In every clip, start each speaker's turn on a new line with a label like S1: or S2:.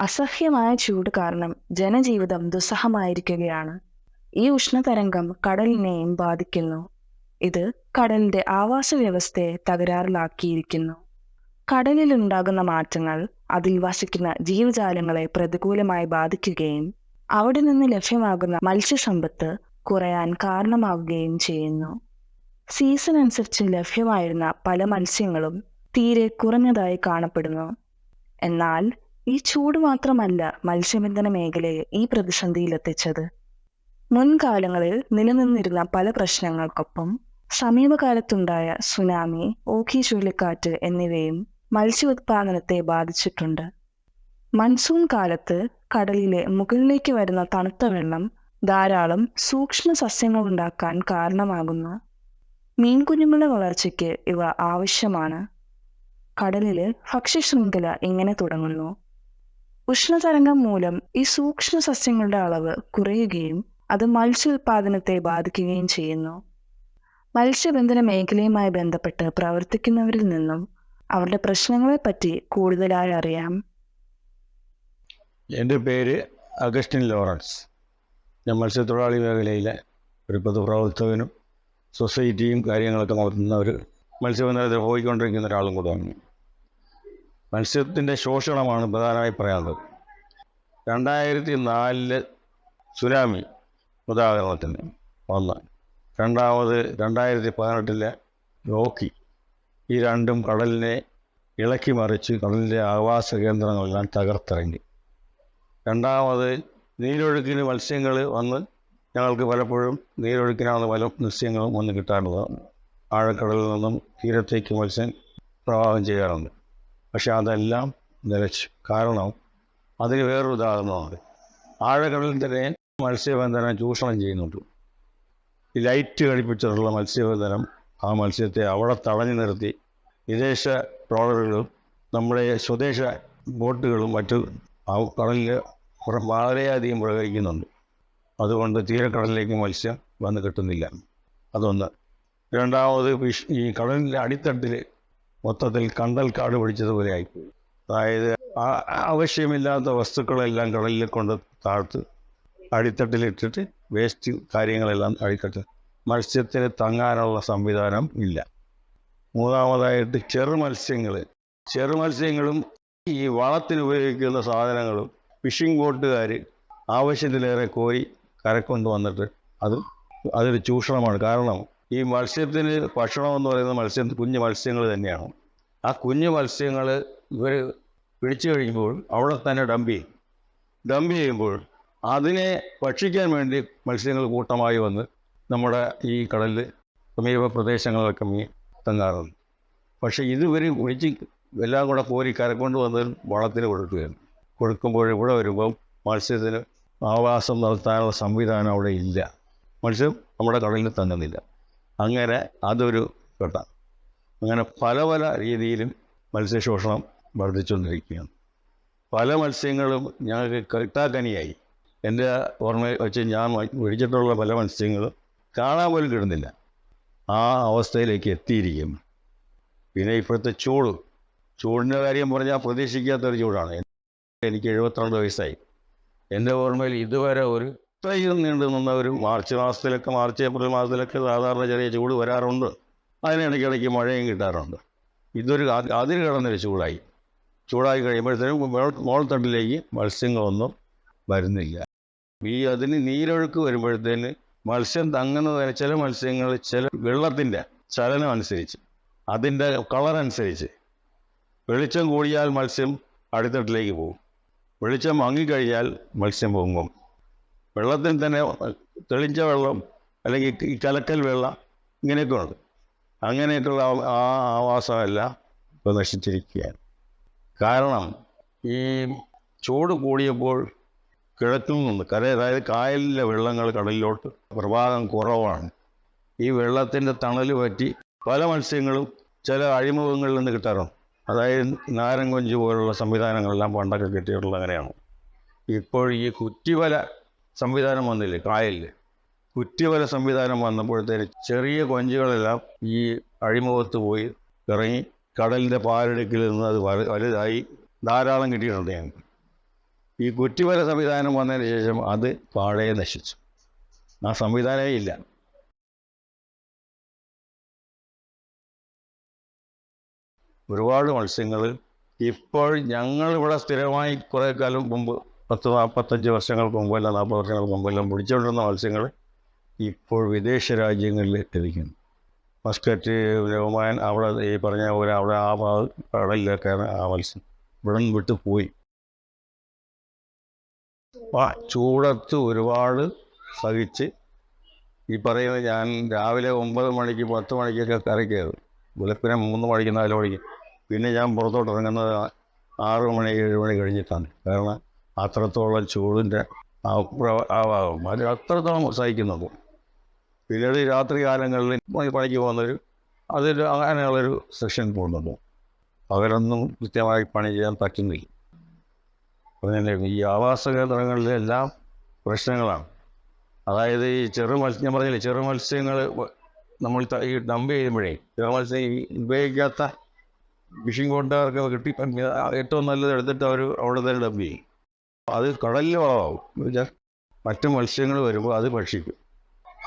S1: അസഹ്യമായ ചൂട് കാരണം ജനജീവിതം ദുസ്സഹമായിരിക്കുകയാണ്. ഈ ഉഷ്ണതരംഗം കടലിനെയും ബാധിക്കുന്നു. ഇത് കടലിന്റെ ആവാസ വ്യവസ്ഥയെ തകരാറിലാക്കിയിരിക്കുന്നു. കടലിലുണ്ടാകുന്ന മാറ്റങ്ങൾ അതിൽ വസിക്കുന്ന ജീവജാലങ്ങളെ പ്രതികൂലമായി ബാധിക്കുകയും അവിടെ നിന്ന് ലഭ്യമാകുന്ന മത്സ്യസമ്പത്ത് കുറയാൻ കാരണമാവുകയും ചെയ്യുന്നു. സീസൺ അനുസരിച്ച് ലഭ്യമായിരുന്ന പല മത്സ്യങ്ങളും തീരെ കുറഞ്ഞതായി കാണപ്പെടുന്നു. എന്നാൽ ഈ ചൂട് മാത്രമല്ല മത്സ്യബന്ധന മേഖലയെ ഈ പ്രതിസന്ധിയിലെത്തിച്ചത്. മുൻകാലങ്ങളിൽ നിലനിന്നിരുന്ന പല പ്രശ്നങ്ങൾക്കൊപ്പം സമീപകാലത്തുണ്ടായ സുനാമി ഓഖി ചുഴലിക്കാറ്റ് എന്നിവയും മത്സ്യോത്പാദനത്തെ ബാധിച്ചിട്ടുണ്ട്. മൺസൂൺ കാലത്ത് കടലിലെ മുകളിലേക്ക് വരുന്ന തണുത്ത വെള്ളം ധാരാളം സൂക്ഷ്മ സസ്യങ്ങൾ ഉണ്ടാക്കാൻ കാരണമാകുന്ന മീൻകുഞ്ഞുങ്ങളുടെ വളർച്ചയ്ക്ക് ഇവ ആവശ്യമാണ്. കടലിലെ ഭക്ഷ്യശൃംഖല ഇങ്ങനെ തുടങ്ങുന്നു? ഉഷ്ണതരംഗം മൂലം ഈ സൂക്ഷ്മ സസ്യങ്ങളുടെ അളവ് കുറയുകയും അത് മത്സ്യോത്പാദനത്തെ ബാധിക്കുകയും ചെയ്യുന്നു. മത്സ്യബന്ധന മേഖലയുമായി ബന്ധപ്പെട്ട് പ്രവർത്തിക്കുന്നവരിൽ നിന്നും അവരുടെ പ്രശ്നങ്ങളെപ്പറ്റി കൂടുതലായി അറിയാം.
S2: എന്റെ പേര് അഗസ്റ്റിൻ ലോറൻസ്. ഞാൻ മത്സ്യത്തൊഴിലാളി മേഖലയിലെ ഒരു പൊതുപ്രവർത്തകനും സൊസൈറ്റിയും കാര്യങ്ങളൊക്കെ നടത്തുന്ന ഒരു മത്സ്യബന്ധനത്തിൽ പോയിക്കൊണ്ടിരിക്കുന്ന ഒരാളും കൂടെയാണ് മത്സ്യത്തിന്റെ ശോഷണമാണ് പ്രധാനമായി പറയാനുള്ളത്. രണ്ടായിരത്തി നാലിൽ സുനാമി ഉദാഹരണത്തിന് ഒന്ന് രണ്ടാമത് രണ്ടായിരത്തി പതിനെട്ടിലെ റോക്കി ഈ രണ്ടും കടലിനെ ഇളക്കി മറിച്ച് കടലിന്റെ ആവാസ കേന്ദ്രങ്ങളെല്ലാം തകർത്തിറങ്ങി. രണ്ടാമത് നീരൊഴുക്കിന് മത്സ്യങ്ങൾ വന്ന് ഞങ്ങൾക്ക് പലപ്പോഴും നീരൊഴുക്കിനാണ് പല മത്സ്യങ്ങളും വന്ന് കിട്ടാറുള്ളത്. ആഴക്കടലിൽ നിന്നും തീരത്തേക്ക് മത്സ്യം പ്രവാഹം ചെയ്യാറുണ്ട്. പക്ഷെ അതെല്ലാം നിലച്ചു. കാരണം അതിന് വേറൊരു ഉദാഹരണമാണ് തന്നെ മത്സ്യബന്ധനം ചൂഷണം ചെയ്യുന്നുണ്ട്. ഈ ലൈറ്റ് ഘടിപ്പിച്ചിട്ടുള്ള മത്സ്യബന്ധനം ആ മത്സ്യത്തെ അവിടെ തടഞ്ഞു നിർത്തി. വിദേശ ട്രോളറുകളും നമ്മുടെ സ്വദേശ ബോട്ടുകളും മറ്റ് ആ കടലിൽ വളരെയധികം പ്രകരിക്കുന്നുണ്ട് അതുകൊണ്ട് തീരക്കടലിലേക്ക് മത്സ്യം വന്ന് കിട്ടുന്നില്ല. അതൊന്ന്. രണ്ടാമത് ഈ കടലിന്റെ അടിത്തട്ടിൽ മൊത്തത്തിൽ കണ്ടൽ കാട് പിടിച്ചതുപോലെ ആയിപ്പോയി. അതായത് ആവശ്യമില്ലാത്ത വസ്തുക്കളെല്ലാം കടലിൽ കൊണ്ട് താഴ്ത്ത് അടിത്തട്ടിലിട്ടിട്ട് വേസ്റ്റ് കാര്യങ്ങളെല്ലാം അടിത്തട്ട് മത്സ്യത്തിന് തങ്ങാനുള്ള സംവിധാനം ഇല്ല. മൂന്നാമതായിട്ട് ചെറു മത്സ്യങ്ങൾ. ചെറു മത്സ്യങ്ങളും ഈ വളത്തിന് ഉപയോഗിക്കുന്ന സാധനങ്ങളും ഫിഷിംഗ് ബോട്ടുകാർ ആവശ്യത്തിലേറെ കോരി കരക്കൊണ്ട് വന്നിട്ട് അത് അതൊരു ചൂഷണമാണ്. കാരണം ഈ മത്സ്യത്തിന് ഭക്ഷണം എന്ന് പറയുന്നത് മത്സ്യം കുഞ്ഞു മത്സ്യങ്ങൾ തന്നെയാണ്. ആ കുഞ്ഞു മത്സ്യങ്ങൾ ഇവർ പിടിച്ചു കഴിയുമ്പോൾ അവിടെ തന്നെ ഡംപ് ചെയ്യും. ഡംപ് ചെയ്യുമ്പോൾ അതിനെ ഭക്ഷിക്കാൻ വേണ്ടി മത്സ്യങ്ങൾ കൂട്ടമായി വന്ന് നമ്മുടെ ഈ കടലിൽ സമീപ പ്രദേശങ്ങളിലൊക്കെ മീൻ തങ്ങാറുണ്ട്. പക്ഷേ ഇതുവരെ ഒഴിച്ച് എല്ലാം കൂടെ കോരി കരക്കൊണ്ട് വന്ന് വളത്തിന് കൊടുക്കുകയാണ്. കൊടുക്കുമ്പോൾ ഇവിടെ വരുമ്പം മത്സ്യത്തിന് ആവാസം നടത്താനുള്ള സംവിധാനം അവിടെ ഇല്ല. മത്സ്യം നമ്മുടെ കടലിൽ തങ്ങുന്നില്ല. അങ്ങനെ അതൊരു ഘട്ട. അങ്ങനെ പല പല രീതിയിലും മത്സ്യശോഷണം വർദ്ധിച്ചുകൊണ്ടിരിക്കുകയാണ്. പല മത്സ്യങ്ങളും ഞങ്ങൾക്ക് കിട്ടാക്കനിയായി എന്റെ ഓർമ്മ വെച്ച് ഞാൻ മേടിച്ചിട്ടുള്ള പല മത്സ്യങ്ങളും കാണാൻ പോലും കിട്ടുന്നില്ല. ആ അവസ്ഥയിലേക്ക് എത്തിയിരിക്കും പിന്നെ ഇപ്പോഴത്തെ ചൂട്. ചൂടിന്റെ കാര്യം പറഞ്ഞാൽ പ്രതീക്ഷിക്കാത്തൊരു ചൂടാണ്. എനിക്ക് എഴുപത്തിരണ്ട് വയസ്സായി. എന്റെ ഓർമ്മയിൽ ഇതുവരെ ഒരു ഇത്രയും നീണ്ടു നിന്ന ഒരു മാർച്ച് മാസത്തിലൊക്കെ മാർച്ച് ഏപ്രിൽ മാസത്തിലൊക്കെ സാധാരണ ചെറിയ ചൂട് വരാറുണ്ട്. അതിനിടയ്ക്കിടയ്ക്ക് മഴയും കിട്ടാറുണ്ട്. ഇതൊരു അതിൽ കിടന്നൊരു ചൂടായി. ചൂടായി കഴിയുമ്പോഴത്തേനും മോൾ- മോൾത്തട്ടിലേക്ക് മത്സ്യങ്ങളൊന്നും വരുന്നില്ല. ഈ അതിന് നീരൊഴുക്ക് വരുമ്പോഴത്തേന് മത്സ്യം തങ്ങുന്നത് ചില മത്സ്യങ്ങൾ ചില വെള്ളത്തിന്റെ ചലനം അനുസരിച്ച് അതിന്റെ കളർ അനുസരിച്ച് വെളിച്ചം കൂടിയാൽ മത്സ്യം അടിത്തട്ടിലേക്ക് പോകും. വെളിച്ചം മങ്ങിക്കഴിഞ്ഞാൽ മത്സ്യം പൊങ്ങും. വെള്ളത്തിൽ തന്നെ തെളിഞ്ഞ വെള്ളം അല്ലെങ്കിൽ ഈ കലക്കൽ വെള്ളം ഇങ്ങനെയൊക്കെ ഉണ്ട്. അങ്ങനെയൊക്കെയുള്ള ആ- ആവാസമല്ല ഇപ്പോൾ നശിച്ചിരിക്കുകയാണ്. കാരണം ഈ ചൂട് കൂടിയപ്പോൾ കിഴക്കിൽ നിന്ന് കര അതായത് കായലിലെ വെള്ളങ്ങൾ കടലിലോട്ട് പ്രവാഹം കുറവാണ്. ഈ വെള്ളത്തിന്റെ തണൽ പറ്റി പല മത്സ്യങ്ങളും ചില അഴിമുഖങ്ങളിൽ നിന്ന് കിട്ടാറുണ്ട്. അതായത് നാരങ്കൊഞ്ച് പോലുള്ള സംവിധാനങ്ങളെല്ലാം പണ്ടൊക്കെ കിട്ടിയിട്ടുള്ളത് അങ്ങനെയാണ്. ഇപ്പോൾ ഈ കുറ്റിവല സംവിധാനം വന്നില്ലേ? കായലിൽ കുറ്റിവല സംവിധാനം വന്നപ്പോഴത്തേന് ചെറിയ കൊഞ്ചുകളെല്ലാം ഈ അഴിമുഖത്ത് പോയി ഇറങ്ങി കടലിന്റെ പാലടുക്കിൽ നിന്ന് അത് വല വലുതായി ധാരാളം കിട്ടിയിട്ടുണ്ട് ഞങ്ങൾക്ക്. ഈ കുറ്റിവല സംവിധാനം വന്നതിന് ശേഷം അത് പാടെ നശിച്ചു. ആ സംവിധാനമേ ഇല്ല. ഒരുപാട് മത്സ്യങ്ങൾ ഇപ്പോൾ ഞങ്ങളിവിടെ സ്ഥിരമായി കുറേ കാലം മുമ്പ് പത്ത് നാൽപ്പത്തഞ്ച് വർഷങ്ങൾക്ക് മുമ്പ് അല്ല നാൽപ്പത് വർഷങ്ങൾക്ക് മുമ്പെല്ലാം പിടിച്ചുകൊണ്ടിരുന്ന മത്സ്യങ്ങൾ ഇപ്പോൾ വിദേശ രാജ്യങ്ങളിൽ എത്തിക്കുന്നു മസ്കറ്റ് ഒമാൻ അവിടെ ഈ പറഞ്ഞ പോലെ അവിടെ ആ കടലിലൊക്കെയാണ് ആ മത്സ്യം. ഇവിടെ വിട്ടു പോയി. ചൂടത്ത് ഒരുപാട് സഹിച്ച് ഈ പറയുന്നത് ഞാൻ രാവിലെ ഒമ്പത് മണിക്ക് പത്ത് മണിക്കൊക്കെ കറിക്കരുത് വെളുപ്പിനെ മൂന്ന് മണിക്ക് നാല് മണിക്ക്. പിന്നെ ഞാൻ പുറത്തോട്ട് ഇറങ്ങുന്നത് ആറ് മണി ഏഴ് മണി കഴിഞ്ഞിട്ടാണ്. കാരണം അത്രത്തോളം ചൂടിന്റെ അത് അത്രത്തോളം സഹിക്കുന്നത്. പിന്നീട് രാത്രി കാലങ്ങളിൽ പണിക്ക് പോകുന്നൊരു അതിൽ അങ്ങനെയുള്ളൊരു സെക്ഷൻ പോകുന്നുണ്ട്. അവരൊന്നും കൃത്യമായി പണി ചെയ്യാൻ പറ്റുന്നില്ല. പിന്നെ ഈ ആവാസ കേന്ദ്രങ്ങളിലെല്ലാം പ്രശ്നങ്ങളാണ്. അതായത് ഈ ചെറു മത്സ്യം ഞാൻ പറഞ്ഞില്ലേ ചെറു മത്സ്യങ്ങൾ നമ്മൾ ഈ ഡംപ് ചെയ്യുമ്പോഴേ ചെറു മത്സ്യം ഉപയോഗിക്കാത്ത ഫിഷിംഗ് കൊണ്ടവർക്ക് കിട്ടി. ഏറ്റവും നല്ലത് എടുത്തിട്ട് അവർ അവിടെ തന്നെ ഡംപ് ചെയ്യും. അത് കടലിൽ വളമാവും എന്നുവെച്ചാൽ മറ്റു മത്സ്യങ്ങൾ വരുമ്പോൾ അത് ഭക്ഷിക്കും.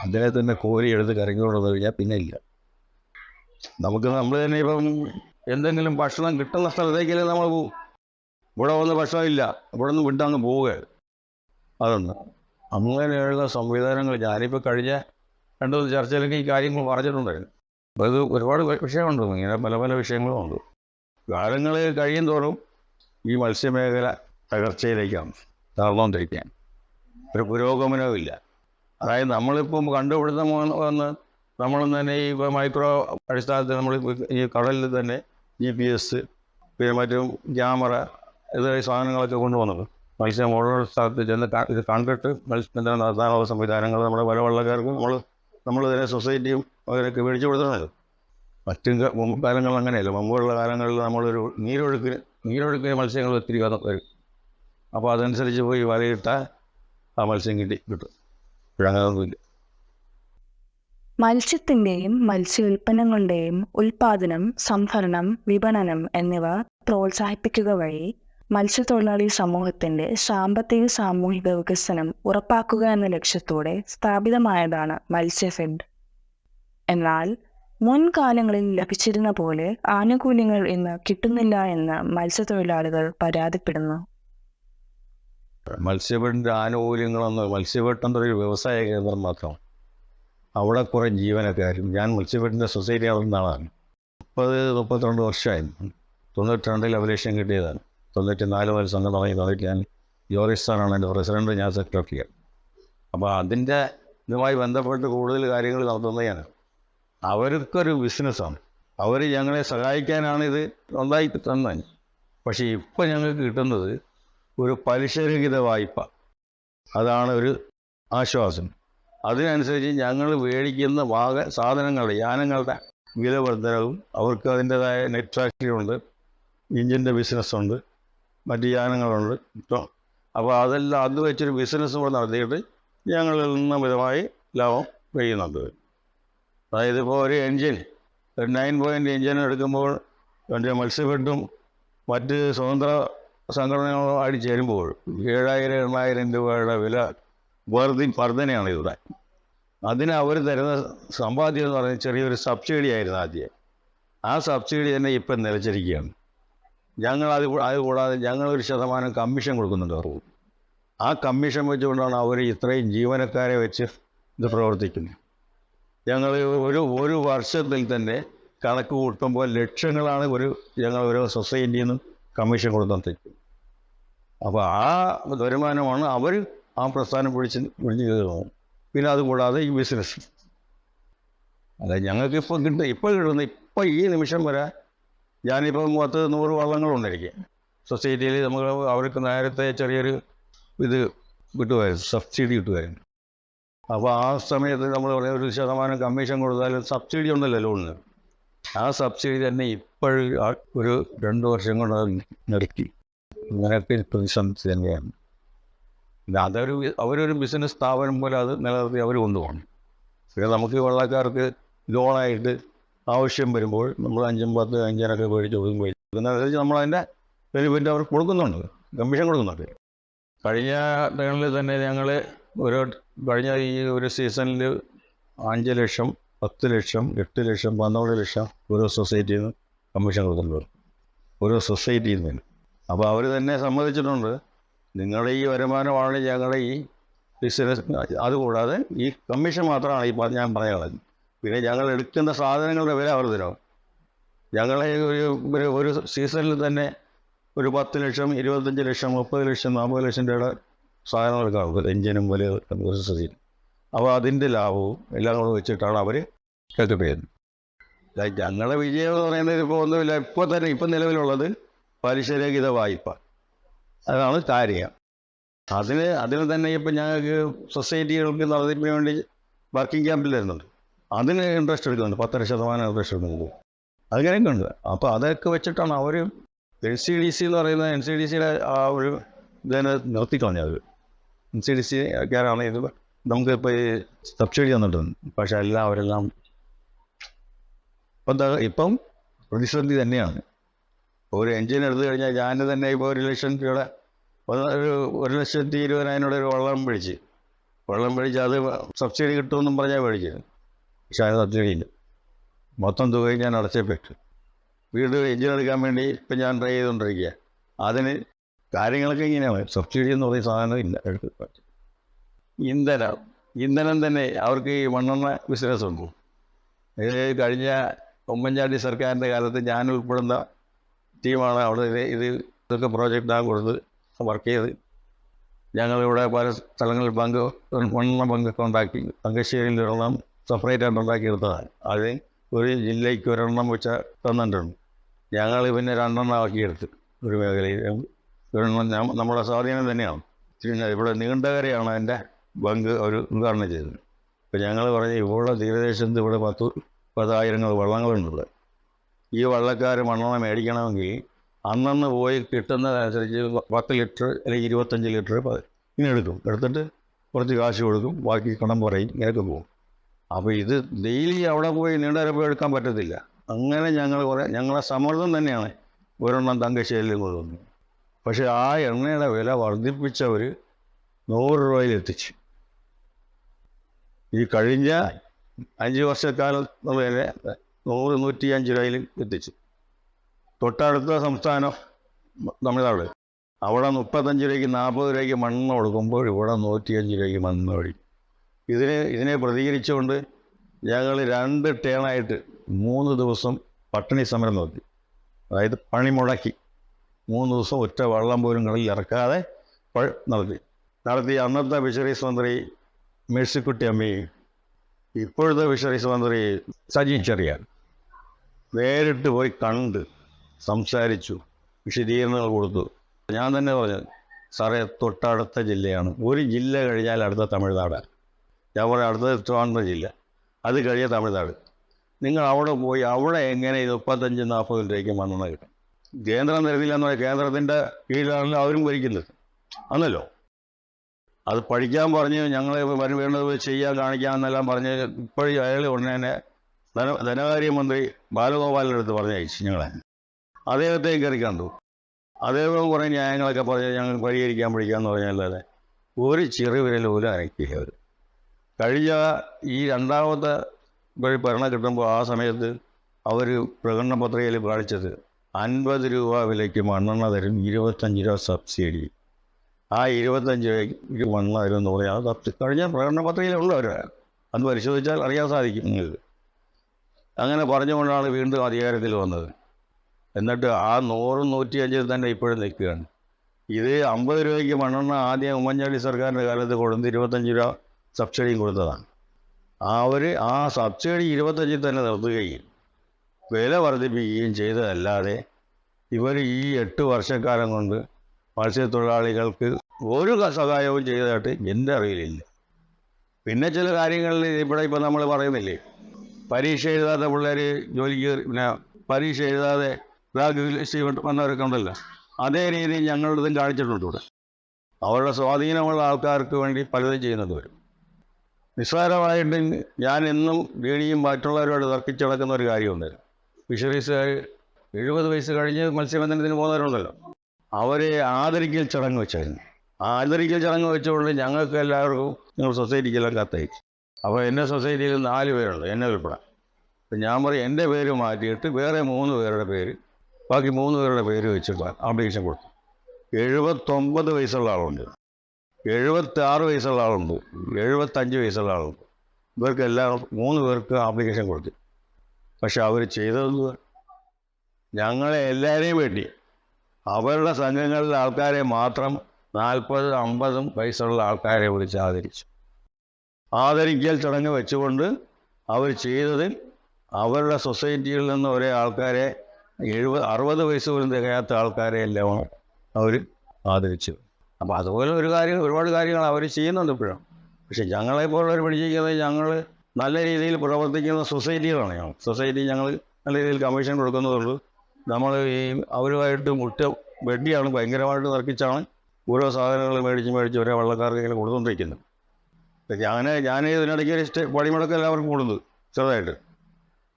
S2: അതിനെ തന്നെ കോരി എടുത്ത് കരങ്ങി കഴിഞ്ഞാൽ പിന്നെ ഇല്ല. നമുക്ക് നമ്മൾ തന്നെ ഇപ്പം എന്തെങ്കിലും ഭക്ഷണം കിട്ടുന്ന സ്ഥലത്തേക്കല്ലേ നമ്മൾ പോകും ഇവിടെ വന്ന് ഭക്ഷണം ഇല്ല. ഇവിടെ നിന്ന് വിട്ടങ്ങ് പോവുക അതൊന്ന്. അങ്ങനെയുള്ള സംവിധാനങ്ങൾ ഞാനിപ്പോൾ കഴിഞ്ഞ രണ്ട് മൂന്ന് ചർച്ചയിലൊക്കെ ഈ കാര്യങ്ങൾ പറഞ്ഞിട്ടുണ്ടായിരുന്നു. അപ്പോൾ ഇത് ഒരുപാട് വിഷയമുണ്ട് ഇങ്ങനെ പല പല വിഷയങ്ങളും ഉണ്ട്. കാലങ്ങൾ കഴിയും തോറും ഈ മത്സ്യമേഖല തകർച്ചയിലേക്കാണ്. തളർന്നുകൊണ്ടിരിക്കാൻ ഒരു പുരോഗമനവും ഇല്ല. അതായത് നമ്മളിപ്പം കണ്ടുപിടുത്തം വന്ന് നമ്മൾ തന്നെ ഈ മൈക്രോ അടിസ്ഥാനത്തിൽ നമ്മൾ ഈ കടലിൽ തന്നെ ജി പി എസ് പിന്നെ മറ്റും ക്യാമറ ഇത് സാധനങ്ങളൊക്കെ കൊണ്ടുവന്നത്. മത്സ്യം ഓരോ സ്ഥലത്ത് ചെന്ന് ഇത് കണ്ടിട്ട് മത്സ്യബന്ധനം നടത്താനുള്ള സംവിധാനങ്ങൾ നമ്മുടെ പല വള്ളക്കാർക്കും നമ്മൾ നമ്മൾ തന്നെ സൊസൈറ്റിയും അവരൊക്കെ മേടിച്ചു കൊടുത്തത് മറ്റു കാലങ്ങൾ അങ്ങനെയല്ല. മുമ്പുള്ള കാലങ്ങളിൽ നമ്മളൊരു നീരൊഴുക്കിന് നീരൊഴുക്കിന് മത്സ്യങ്ങൾ ഒത്തിരി വരും. അപ്പോൾ അതനുസരിച്ച് പോയി വലയിട്ട ആ മത്സ്യം കിട്ടി കിട്ടും. ഇപ്പോഴങ്ങനൊന്നുമില്ല
S1: മത്സ്യത്തിന്റെയും മത്സ്യ ഉൽപ്പന്നങ്ങളുടെയും ഉൽപാദനം സംഭരണം വിപണനം എന്നിവ പ്രോത്സാഹിപ്പിക്കുക വഴി മത്സ്യത്തൊഴിലാളി സമൂഹത്തിന്റെ സാമ്പത്തിക സാമൂഹിക വികസനം ഉറപ്പാക്കുക എന്ന ലക്ഷ്യത്തോടെ സ്ഥാപിതമായതാണ് മത്സ്യഫെഡ് എന്നാൽ മുൻകാലങ്ങളിൽ ലഭിച്ചിരുന്ന പോലെ ആനുകൂല്യങ്ങൾ ഇന്ന് കിട്ടുന്നില്ല എന്ന് മത്സ്യത്തൊഴിലാളികൾ പരാതിപ്പെടുന്നു.
S2: മത്സ്യബന്ധ ആനുകൂല്യങ്ങളൊന്നും മത്സ്യബന്ധം ഒരു വ്യവസായ കേന്ദ്രം മാത്രമാണ് അവിടെ കുറേ ജീവനക്കാരും ഞാൻ മത്സ്യബന്ധന സൊസൈറ്റി ആവുന്ന ആളാണ്. മുപ്പത് മുപ്പത്തിരണ്ട് വർഷമായി തൊണ്ണൂറ്റി രണ്ടിൽ അഭിലേഷം കിട്ടിയതാണ്. തൊണ്ണൂറ്റി നാല് മുതൽ സംഘം തുടങ്ങി. തൊണ്ണൂറ്റി ഞാൻ ജോറിസ്ഥാനാണ് എന്റെ പ്രസിഡന്റ് ഞാൻ സെക്രട്ടറിയാണ് അപ്പോൾ അതിന്റെ ഇതുമായി ബന്ധപ്പെട്ട് കൂടുതൽ കാര്യങ്ങൾ നടത്തുന്നതാണ്. അവർക്കൊരു ബിസിനസ്സാണ്. അവർ ഞങ്ങളെ സഹായിക്കാനാണ് ഇത് ഉണ്ടായി തന്നെ പക്ഷേ ഇപ്പോൾ ഞങ്ങൾക്ക് കിട്ടുന്നത് ഒരു പലിശരഹിത വായ്പ. അതാണ് ഒരു ആശ്വാസം. അതിനനുസരിച്ച് ഞങ്ങൾ മേടിക്കുന്ന വാഹ സാധനങ്ങളുടെ യാനങ്ങളുടെ വില വർധനവും അവർക്ക് അതിന്റെതായ നെറ്റ് ഫാക്ടറി ഉണ്ട് ഇഞ്ചിന്റെ ബിസിനസ്സുണ്ട് മറ്റ് യാനങ്ങളുണ്ട് ഇപ്പോൾ അപ്പോൾ അതെല്ലാം അത് വെച്ചൊരു ബിസിനസ് കൂടെ നടത്തിയിട്ട് ഞങ്ങളിൽ നിന്ന് മിതമായി ലാഭം കഴിയുന്നുണ്ട്. അതായത് ഇപ്പോൾ ഒരു എൻജിൻ ഒരു നയൻ പോയിന്റ് എൻജിൻ എടുക്കുമ്പോൾ എന്റെ മത്സ്യബെഡും മറ്റ് സ്വതന്ത്ര സംഘടനകളുമായി ചേരുമ്പോൾ ഏഴായിരം എണ്ണായിരം രൂപയുടെ വില വർദ്ധി വർധനയാണ് ഇവിടെ. അതിന് അവർ തരുന്ന സമ്പാദ്യം എന്ന് പറയുന്നത് ചെറിയൊരു സബ്സിഡി ആയിരുന്നു ആദ്യം. ആ സബ്സിഡി തന്നെ ഇപ്പം നിലച്ചിരിക്കുകയാണ്. ഞങ്ങൾ അത് അത് കൂടാതെ ഞങ്ങളൊരു ശതമാനം കമ്മീഷൻ കൊടുക്കുന്നുണ്ട് അവർക്ക് ആ കമ്മീഷൻ വെച്ചുകൊണ്ടാണ് അവർ ഇത്രയും ജീവനക്കാരെ വെച്ച് ഇത് പ്രവർത്തിക്കുന്നത്. ഞങ്ങൾ ഒരു ഒരു വർഷത്തിൽ തന്നെ കണക്ക് കൂട്ടുമ്പോൾ ലക്ഷങ്ങളാണ് ഒരു ഞങ്ങൾ ഓരോ സൊസൈറ്റിയിൽ നിന്ന് കമ്മീഷൻ കൊടുത്തോണ്ടിരിക്കുന്നത് അപ്പോൾ ആ വരുമാനമാണ് അവർ ആ പ്രസ്ഥാനം പിടിച്ച് പിടിച്ച് കയറുന്നത് പിന്നെ അതുകൂടാതെ ഈ ബിസിനസ് അതെ ഞങ്ങൾക്ക് ഇപ്പോൾ കിട്ടുന്ന ഇപ്പോൾ കിട്ടുന്ന ഇപ്പോൾ ഈ നിമിഷം വരെ ഞാനിപ്പം പത്ത് നൂറ് വള്ളങ്ങളുണ്ടായിരിക്കും. സൊസൈറ്റിയിൽ നമുക്ക് അവർക്ക് നേരത്തെ ചെറിയൊരു ഇത് കിട്ടുമായിരുന്നു സബ്സിഡി കിട്ടുമായിരുന്നു. അപ്പോൾ ആ സമയത്ത് നമ്മൾ ഒരു ശതമാനം കമ്മീഷൻ കൊടുത്താലും സബ്സിഡി ഉണ്ടല്ലോ ലോണിന്. ആ സബ്സിഡി തന്നെ ഇപ്പോഴും ഒരു രണ്ട് വർഷം കൊണ്ട് നിർത്തി അങ്ങനെയൊക്കെ പ്രതിസന്ധി തന്നെയാണ്. അതൊരു അവരൊരു ബിസിനസ് സ്ഥാപനം പോലെ അത് നിലനിർത്തി അവർ കൊണ്ടുപോകണം. പിന്നെ നമുക്ക് വെള്ളക്കാർക്ക് ലോണായിട്ട് ആവശ്യം വരുമ്പോൾ നമ്മൾ അഞ്ചും പത്ത് അഞ്ചിനൊക്കെ മേടിച്ച് ഒതുങ്ങി അതിനനുസരിച്ച് നമ്മളതിന്റെ ബെനിഫിറ്റ് അവർക്ക് കൊടുക്കുന്നുണ്ട്. കമ്മീഷൻ കൊടുക്കുന്നുണ്ട്. കഴിഞ്ഞ ടൈമിൽ തന്നെ ഞങ്ങൾ ഒരു കഴിഞ്ഞ ഈ ഒരു സീസണിൽ അഞ്ച് ലക്ഷം പത്ത് ലക്ഷം എട്ട് ലക്ഷം പന്ത്രണ്ട് ലക്ഷം ഓരോ സൊസൈറ്റിയിൽ നിന്ന് കമ്മീഷൻ കൊടുക്കുന്നുണ്ട് ഓരോ സൊസൈറ്റിയിൽ നിന്ന് അപ്പോൾ അവർ തന്നെ സമ്മതിച്ചിട്ടുണ്ട്. നിങ്ങളുടെ ഈ വരുമാനമാണ് ഞങ്ങളുടെ ഈ ബിസിനസ് അതുകൂടാതെ ഈ കമ്മീഷൻ മാത്രമാണ് ഈ ഞാൻ പറയാനുള്ളത്. പിന്നെ ഞങ്ങൾ എടുക്കുന്ന സാധനങ്ങളുടെ വില അവർ തരാം ഞങ്ങളെ ഒരു ഒരു സീസണിൽ തന്നെ ഒരു പത്ത് ലക്ഷം ഇരുപത്തഞ്ച് ലക്ഷം മുപ്പത് ലക്ഷം നാൽപ്പത് ലക്ഷം രൂപയുടെ സാധനങ്ങൾ എടുക്കാം എഞ്ചിനും വലിയ സൊസൈറ്റി. അപ്പോൾ അതിന്റെ ലാഭവും എല്ലാം കൂടെ വെച്ചിട്ടാണ് അവർ കാൽക്കുലേറ്റ് ചെയ്യുന്നത്. ഞങ്ങളുടെ വിജയം എന്ന് പറയുന്നത് ഇപ്പോൾ ഒന്നുമില്ല. ഇപ്പോൾ തന്നെ ഇപ്പം നിലവിലുള്ളത് പലിശരഹിത വായ്പ. അതാണ് കാര്യം. അതിന് അതിന് തന്നെ ഇപ്പം ഞങ്ങൾക്ക് സൊസൈറ്റികൾക്ക് നടത്തിപ്പിന് വേണ്ടി വർക്കിംഗ് ക്യാമ്പിൽ തരുന്നുണ്ട്. അതിന് ഇൻട്രസ്റ്റ് എടുക്കുന്നുണ്ട്. പത്തര ശതമാനം ഇൻട്രസ്റ്റ് എടുക്കുന്നുണ്ട്. അങ്ങനെയൊക്കെ ഉണ്ട്. അപ്പോൾ അതൊക്കെ വെച്ചിട്ടാണ് അവർ എൻ സി ഡി സി എന്ന് പറയുന്ന എൻ സി ഡി സിയുടെ ആ ഒരു ഇതിനെ നിർത്തിക്കളഞ്ഞത്. എൻ സി ഡി സി ഒക്കെയാണ് ഇത് നമുക്ക് ഇപ്പോൾ ഈ സബ്സിഡി തന്നിട്ടുണ്ട്. പക്ഷെ എല്ലാം അവരെല്ലാം ഇപ്പം എന്താ ഇപ്പം പ്രതിസന്ധി തന്നെയാണ്. ഒരു എൻജിൻ എടുത്തു കഴിഞ്ഞാൽ ഞാൻ തന്നെ ഇപ്പോൾ ഒരു ലക്ഷം രൂപയുടെ ഒരു ഒരു ലക്ഷത്തി ഇരുപതിനായിരം ഒരു വെള്ളം പിടിച്ച് വെള്ളം പിടിച്ച് അത് സബ്സിഡി കിട്ടുമെന്നും പറഞ്ഞാൽ മേടിച്ചത്. പക്ഷെ അത് സബ്സിഡി ഇല്ല. മൊത്തം തുകയും ഞാൻ അടച്ചേ പറ്റും വീട് എഞ്ചിൻ എടുക്കാൻ വേണ്ടി ഇപ്പം ഞാൻ ട്രൈ ചെയ്തുകൊണ്ടിരിക്കുക അതിന് കാര്യങ്ങളൊക്കെ ഇങ്ങനെയാണ്. സബ്സിഡി എന്ന് പറയുന്ന സാധനം ഇല്ല. എടുക്കാൻ ഇന്ധനം. ഇന്ധനം തന്നെ അവർക്ക് ഈ മണ്ണെണ്ണ ബിസിനസ് ഉണ്ട്. ഇത് കഴിഞ്ഞ ഉമ്മൻചാണ്ടി സർക്കാരിന്റെ കാലത്ത് ഞാൻ ഉൾപ്പെടുന്ന ടീമാണ് അവിടെ ഇത് ഇത് ഇതൊക്കെ പ്രോജക്റ്റാണ് കൊടുത്ത് വർക്ക് ചെയ്ത്. ഞങ്ങളിവിടെ പല സ്ഥലങ്ങളിൽ പങ്ക് മണ്ണെണ്ണ പങ്കൊക്കെ ഉണ്ടാക്കി. തങ്കശ്ശേരിയിൽ ഒരെണ്ണം സെപ്പറേറ്റ് ഉണ്ടാക്കി ഉണ്ടാക്കിയെടുത്തതാണ്. അത് ഒരു ജില്ലയ്ക്ക് ഒരെണ്ണം വെച്ച തന്നിട്ടുണ്ട്. ഞങ്ങൾ പിന്നെ രണ്ടെണ്ണം ആക്കിയെടുത്ത് ഒരു മേഖലയിൽ ഒരെണ്ണം നമ്മുടെ സ്വാധീനം തന്നെയാണ്. പിന്നെ ഇവിടെ നീണ്ടകരയാണ് അതിന്റെ ബങ്ക് ഒരു ഉദ്ഘാടനം ചെയ്തത് അപ്പോൾ ഞങ്ങൾ പറഞ്ഞു ഇവിടെ തീരദേശത്ത് ഇവിടെ പത്ത് പതായിരങ്ങൾ വള്ളങ്ങളുണ്ട്. ഈ വള്ളക്കാർ മണ്ണെണ്ണ മേടിക്കണമെങ്കിൽ അന്നന്ന് പോയി കിട്ടുന്നതനുസരിച്ച് പത്ത് ലിറ്റർ അല്ലെങ്കിൽ ഇരുപത്തഞ്ച് ലിറ്റർ ഇങ്ങനെ എടുക്കും. എടുത്തിട്ട് കുറച്ച് കാശ് കൊടുക്കും ബാക്കി കണം പറയും ഇങ്ങനെയൊക്കെ പോകും. അപ്പോൾ ഇത് ഡെയിലി അവിടെ പോയി നീണ്ടര പോയി എടുക്കാൻ പറ്റത്തില്ല. അങ്ങനെ ഞങ്ങൾ കുറേ ഞങ്ങളെ സമ്മർദ്ദം തന്നെയാണ് ഒരെണ്ണം തങ്കശ്ശേരിയിൽ കൊണ്ടുവന്നു പക്ഷേ ആ എണ്ണയുടെ വില വർദ്ധിപ്പിച്ചവർ നൂറ് രൂപയിൽ എത്തിച്ചു. ഈ കഴിഞ്ഞ അഞ്ച് വർഷക്കാലം വരെ നൂറ് നൂറ്റി അഞ്ച് രൂപയിൽ എത്തിച്ചു. തൊട്ടടുത്ത സംസ്ഥാനം തമിഴ്നാട്. അവിടെ മുപ്പത്തഞ്ച് രൂപയ്ക്ക് നാൽപ്പത് രൂപയ്ക്ക് മണ്ണ് കൊടുക്കുമ്പോൾ ഇവിടെ നൂറ്റിയഞ്ച് രൂപയ്ക്ക് മണ്ണ് വഴി. ഇതിനെ ഇതിനെ പ്രതികരിച്ചുകൊണ്ട് ഞങ്ങൾ രണ്ട് ടേണായിട്ട് മൂന്ന് ദിവസം പട്ടിണി സമരം നടത്തി. അതായത് പണി മുടക്കി. മൂന്ന് ദിവസം ഒറ്റ വള്ളം പോലും കടലിൽ ഇറക്കാതെ നടത്തി. നടത്തി അന്നത്തെ ഫിഷറീസ് മന്ത്രി മേഴ്സിക്കുട്ടി അമ്മയെ ഇപ്പോഴത്തെ ഫിഷറീസ് മന്ത്രി സജി ചെറിയാൻ നേരിട്ട് പോയി കണ്ട് സംസാരിച്ചു വിശദീകരണങ്ങൾ കൊടുത്തു. ഞാൻ തന്നെ പറഞ്ഞു സാറേ തൊട്ടടുത്ത ജില്ലയാണ്. ഒരു ജില്ല കഴിഞ്ഞാൽ അടുത്ത തമിഴ്നാടാണ് ഞാൻ പറയാം അടുത്ത ട്രിവാൻഡ്രം ജില്ല. അത് കഴിഞ്ഞ തമിഴ്നാട്. നിങ്ങൾ അവിടെ പോയി അവിടെ എങ്ങനെ ഇത് മുപ്പത്തഞ്ച് നാൽപ്പത് രൂപയ്ക്ക് മണ്ണെണ്ണ കിട്ടും. കേന്ദ്രം തരുന്നില്ല എന്ന് പറഞ്ഞാൽ കേന്ദ്രത്തിന്റെ കീഴിലാണല്ലോ അവരും ഭരിക്കുന്നത്. അന്നല്ലോ? അത് പഠിക്കാൻ പറഞ്ഞ് ഞങ്ങൾ വരും വേണ്ടത് ചെയ്യാൻ കാണിക്കാം എന്നെല്ലാം പറഞ്ഞ് ഇപ്പോഴും അയാൾ ഉടനെ തന്നെ ധന ധനകാര്യമന്ത്രി ബാലഗോപാലിന്റെ അടുത്ത് പറഞ്ഞയച്ചു ഞങ്ങളെ. അദ്ദേഹത്തെയും കയറി കണ്ടു. അദ്ദേഹം കുറേ ന്യായങ്ങളൊക്കെ പറഞ്ഞ് ഞങ്ങൾ പരിഹരിക്കാൻ പഠിക്കാമെന്ന് പറഞ്ഞല്ലാതെ ഒരു ചെറുവിരൽ പോലും അനക്കില്ല അവർ കഴിഞ്ഞ ഈ രണ്ടാമത്തെ വഴി ഭരണം കിട്ടുമ്പോൾ ആ സമയത്ത് അവർ പ്രകടന പത്രികയിൽ കാണിച്ചത് അൻപത് രൂപ വിലയ്ക്ക് മണ്ണെണ്ണ തരും ഇരുപത്തഞ്ച് രൂപ സബ്സിഡി. ആ ഇരുപത്തഞ്ച് രൂപയ്ക്ക് മണ്ണെണ്ണ പറയാം അത് തപ്പി കഴിഞ്ഞ പ്രകടന പത്രികയിലുള്ള അവർ അന്ന് പരിശോധിച്ചാൽ അറിയാൻ സാധിക്കും നിങ്ങൾക്ക്. അങ്ങനെ പറഞ്ഞുകൊണ്ടാണ് വീണ്ടും അധികാരത്തിൽ വന്നത്. എന്നിട്ട് ആ നൂറും നൂറ്റിയഞ്ചിൽ തന്നെ ഇപ്പോഴും നിൽക്കുകയാണ്. ഇത് അമ്പത് രൂപയ്ക്ക് മണ്ണെണ്ണ ആദ്യം ഉമ്മൻചാണ്ടി സർക്കാരിന്റെ കാലത്ത് കൊടുത്ത് ഇരുപത്തഞ്ച് രൂപ സബ്സിഡിയും കൊടുത്തതാണ്. അവർ ആ സബ്സിഡി ഇരുപത്തഞ്ചിൽ തന്നെ നിർത്തുകയും വില വർദ്ധിപ്പിക്കുകയും ചെയ്തതല്ലാതെ ഇവർ ഈ എട്ട് വർഷക്കാലം കൊണ്ട് മത്സ്യത്തൊഴിലാളികൾക്ക് ഒരു സഹായവും ചെയ്തതായിട്ട് എന്റെ അറിയില്ല പിന്നെ ചില കാര്യങ്ങളിൽ ഇവിടെ ഇപ്പോൾ നമ്മൾ പറയുന്നില്ലേ പരീക്ഷ എഴുതാതെ പിള്ളേർ ജോലിക്ക് പിന്നെ പരീക്ഷ എഴുതാതെ ലിസ്റ്റ് വന്നവരൊക്കെ ഉണ്ടല്ലോ അതേ രീതി ഞങ്ങളുടെ ഇതും കാണിച്ചിട്ടുണ്ട് ഇവിടെ. അവരുടെ സ്വാധീനമുള്ള ആൾക്കാർക്ക് വേണ്ടി പലതും ചെയ്യുന്നത് വരും. നിസ്സാരമായിട്ട് ഞാൻ എന്നും വീണിയും മറ്റുള്ളവരോട് തർക്കിച്ച് ഒരു കാര്യമുണ്ട്. ഫിഷറീസുകാർ എഴുപത് വയസ്സ് കഴിഞ്ഞ് മത്സ്യബന്ധനത്തിന് പോകുന്നവരുണ്ടല്ലോ. അവരെ ആദരിക്കൽ ചടങ്ങ് വെച്ചായിരുന്നു. ആദരിക്കൽ ചടങ്ങ് വെച്ചുകൊണ്ട് ഞങ്ങൾക്ക് എല്ലാവർക്കും ഞങ്ങൾ സൊസൈറ്റിക്കെല്ലാം കത്തയച്ചു അപ്പോൾ എന്റെ സൊസൈറ്റിയിൽ നാല് പേരുണ്ട് എന്നെ ഉൾപ്പെടെ. അപ്പം ഞാൻ പറയും എന്റെ പേര് മാറ്റിയിട്ട് വേറെ മൂന്ന് പേരുടെ പേര് ബാക്കി മൂന്ന് പേരുടെ പേര് വെച്ചിട്ട് അപ്ലിക്കേഷൻ കൊടുത്തു. എഴുപത്തൊമ്പത് വയസ്സുള്ള ആളുണ്ട്. എഴുപത്താറ് വയസ്സുള്ള ആളുണ്ട്. എഴുപത്തഞ്ച് വയസ്സുള്ള ആളുണ്ട്. ഇവർക്ക് എല്ലാവർക്കും മൂന്ന് പേർക്ക് ആപ്ലിക്കേഷൻ കൊടുത്തു. പക്ഷെ അവർ ചെയ്തതെന്ന് ഞങ്ങളെ എല്ലാവരെയും വേണ്ടി അവരുടെ സംഘങ്ങളിലെ ആൾക്കാരെ മാത്രം നാൽപ്പത് അമ്പതും വയസ്സുള്ള ആൾക്കാരെ വിളിച്ച് ആദരിച്ചു ആദരിക്കൽ ചടങ്ങ് വെച്ചുകൊണ്ട് അവർ ചെയ്തതിൽ അവരുടെ സൊസൈറ്റിയിൽ നിന്ന് ഒരേ ആൾക്കാരെ എഴുപത് അറുപത് വയസ്സ് പോലും തികയാത്ത ആൾക്കാരെ എല്ലാം അവർ ആദരിച്ചു. അപ്പോൾ അതുപോലെ ഒരു കാര്യം ഒരുപാട് കാര്യങ്ങൾ അവർ ചെയ്യുന്നുണ്ട് ഇപ്പോഴും. പക്ഷേ ഞങ്ങളെപ്പോലുള്ളവർ പിടിച്ചിരിക്കുന്നത് ഞങ്ങൾ നല്ല രീതിയിൽ പ്രവർത്തിക്കുന്ന സൊസൈറ്റികളാണ് ഞങ്ങൾ. സൊസൈറ്റി ഞങ്ങൾ നല്ല രീതിയിൽ കമ്മീഷൻ കൊടുക്കുന്നതുള്ളൂ. നമ്മൾ ഈ അവരുമായിട്ട് മുറ്റ വെട്ടിയാണ് ഭയങ്കരമായിട്ട് തർക്കിച്ചാണ് ഓരോ സാധനങ്ങൾ മേടിച്ച് മേടിച്ച് ഓരോ വള്ളക്കാർക്ക് ഇങ്ങനെ കൊടുത്തുകൊണ്ടിരിക്കുന്നത് ഞാൻ ഞാൻ ഇതിനിടയ്ക്ക് ഒരു സ്റ്റേ പണിമുടക്കം എല്ലാവർക്കും കൂടുന്നത് ചെറുതായിട്ട്.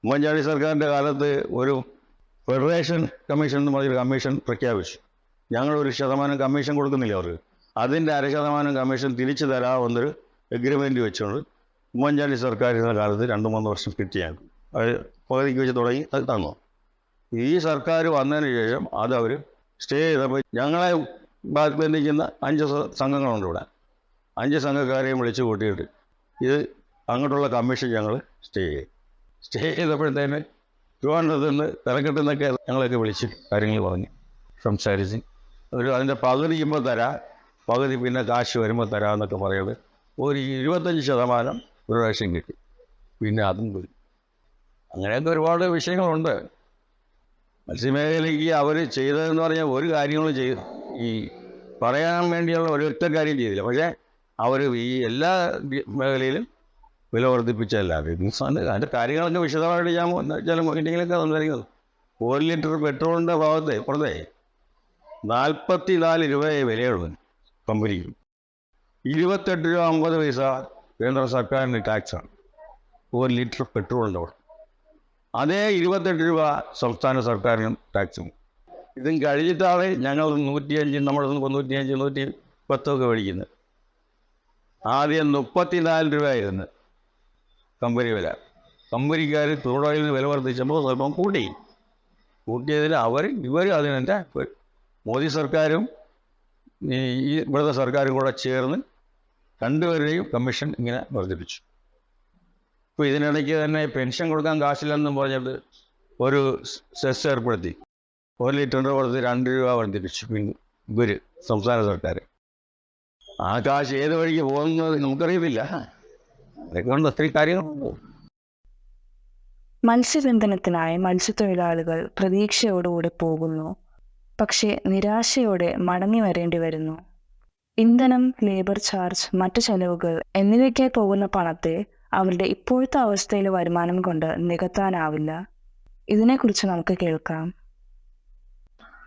S2: ഉമ്മൻചാണ്ടി സർക്കാരിന്റെ കാലത്ത് ഒരു ഫെഡറേഷൻ കമ്മീഷൻ എന്ന് പറഞ്ഞൊരു കമ്മീഷൻ പ്രഖ്യാപിച്ചു. ഞങ്ങളൊരു ശതമാനം കമ്മീഷൻ കൊടുക്കുന്നില്ല അവർക്ക്. അതിന്റെ അര ശതമാനം കമ്മീഷൻ തിരിച്ചു തരാമെന്നൊരു എഗ്രിമെന്റ് വെച്ചുകൊണ്ട് ഉമ്മൻചാണ്ടി സർക്കാരിന്റെ കാലത്ത് രണ്ട് മൂന്ന് വർഷം കിട്ടിയാണ് അത് പകുതിക്ക് വെച്ച് തുടങ്ങി തന്നു. ഈ സർക്കാർ വന്നതിന് ശേഷം അതവർ സ്റ്റേ ചെയ്തപ്പോൾ ഞങ്ങളെ ബന്ധിക്കുന്ന അഞ്ച് സംഘങ്ങളുണ്ട് ഇവിടെ. അഞ്ച് സംഘക്കാരെയും വിളിച്ചു കൂട്ടിയിട്ട് ഇത് അങ്ങോട്ടുള്ള കമ്മീഷൻ ഞങ്ങൾ സ്റ്റേ ചെയ്യും. സ്റ്റേ ചെയ്തപ്പോഴത്തേന് ട്രിവാൻഡ്രത്ത് നിന്ന് തലക്കെട്ടിൽ നിന്നൊക്കെ ഞങ്ങളൊക്കെ വിളിച്ച് കാര്യങ്ങൾ പറഞ്ഞു സംസാരിച്ച് ഒരു അതിന്റെ പകുതി ഇമ്പോൾ തരാം പകുതി പിന്നെ കാശ് വരുമ്പോൾ തരാമെന്നൊക്കെ പറയുന്നത് ഒരു ഇരുപത്തഞ്ച് ശതമാനം ഒരു പ്രാവശ്യം കിട്ടി. പിന്നെ അതും പോയി. അങ്ങനെയൊക്കെ ഒരുപാട് വിഷയങ്ങളുണ്ട്. മത്സ്യമേഖലയ്ക്ക് അവർ ചെയ്തതെന്ന് പറഞ്ഞാൽ ഒരു കാര്യങ്ങളും ചെയ്തു. ഈ പറയാൻ വേണ്ടിയുള്ള ഒരൊറ്റ കാര്യം ചെയ്തില്ല. പക്ഷേ അവർ ഈ എല്ലാ മേഖലയിലും വില വർദ്ധിപ്പിച്ചല്ലാതെ അതിന്റെ കാര്യങ്ങളൊക്കെ വിശദമായിട്ട് ഞാൻ ചില മീറ്റിങ്ങിലൊക്കെ സംസാരിക്കുന്നത് ഒരു ലിറ്റർ പെട്രോളിന്റെ ഭാഗത്തെ പുറത്തെ നാൽപ്പത്തി നാല് രൂപയെ വിലയുള്ളൂ കമ്പനിക്ക്. ഇരുപത്തെട്ട് രൂപ അമ്പത് പൈസ കേന്ദ്ര സർക്കാരിന്റെ ടാക്സാണ്. ഒരു ലിറ്റർ പെട്രോളിന്റെ അവിടെ അതേ ഇരുപത്തെട്ട് രൂപ സംസ്ഥാന സർക്കാരിനും ടാക്സും. ഇതും കഴിഞ്ഞിട്ടാണ് ഞങ്ങൾ നൂറ്റിയഞ്ച് നമ്മുടെ നൂറ്റിയഞ്ച് നൂറ്റി പത്തൊക്കെ മേടിക്കുന്നത്. ആദ്യം മുപ്പത്തിനാല് രൂപയായിരുന്നു കമ്പനി വില. കമ്പനിക്കാർ തൊഴിലാളിന് വില വർദ്ധിച്ചപ്പോൾ സ്വല്പം കൂട്ടി. കൂട്ടിയതിൽ അവർ ഇവർ അതിനെന്റെ മോദി സർക്കാരും ഈ ഇവിടുത്തെ സർക്കാരും കൂടെ ചേർന്ന് രണ്ടുപേരുടെയും കമ്മീഷൻ ഇങ്ങനെ വർദ്ധിപ്പിച്ചു. ഇപ്പോൾ ഇതിനിടയ്ക്ക് തന്നെ പെൻഷൻ കൊടുക്കാൻ കാശില്ലെന്നും പറഞ്ഞിട്ട് ഒരു സെസ് ഏർപ്പെടുത്തി. ഒരു ലിറ്ററിന്റെ കൊടുത്ത് രണ്ട് രൂപ വർദ്ധിപ്പിച്ചു ഇവർ സംസ്ഥാന സർക്കാർ ആ കാശ് ഏത് വഴിക്ക് പോകുന്നത് നമുക്കറിയത്തില്ല. അതൊക്കെ കൊണ്ട് ഒത്തിരി കാര്യങ്ങളുണ്ട്.
S1: മത്സ്യബന്ധനത്തിനായി മത്സ്യത്തൊഴിലാളികൾ പ്രതീക്ഷയോടുകൂടി പോകുന്നു. പക്ഷേ നിരാശയോടെ മടങ്ങി വരേണ്ടി വരുന്നു. ഇന്ധനം ലേബർ ചാർജ് മറ്റു ചെലവുകൾ എന്നിവയ്ക്കായി പോകുന്ന പണത്തെ അവരുടെ ഇപ്പോഴത്തെ അവസ്ഥയിലെ വരുമാനം കൊണ്ട് നികത്താനാവില്ല. ഇതിനെക്കുറിച്ച് നമുക്ക് കേൾക്കാം.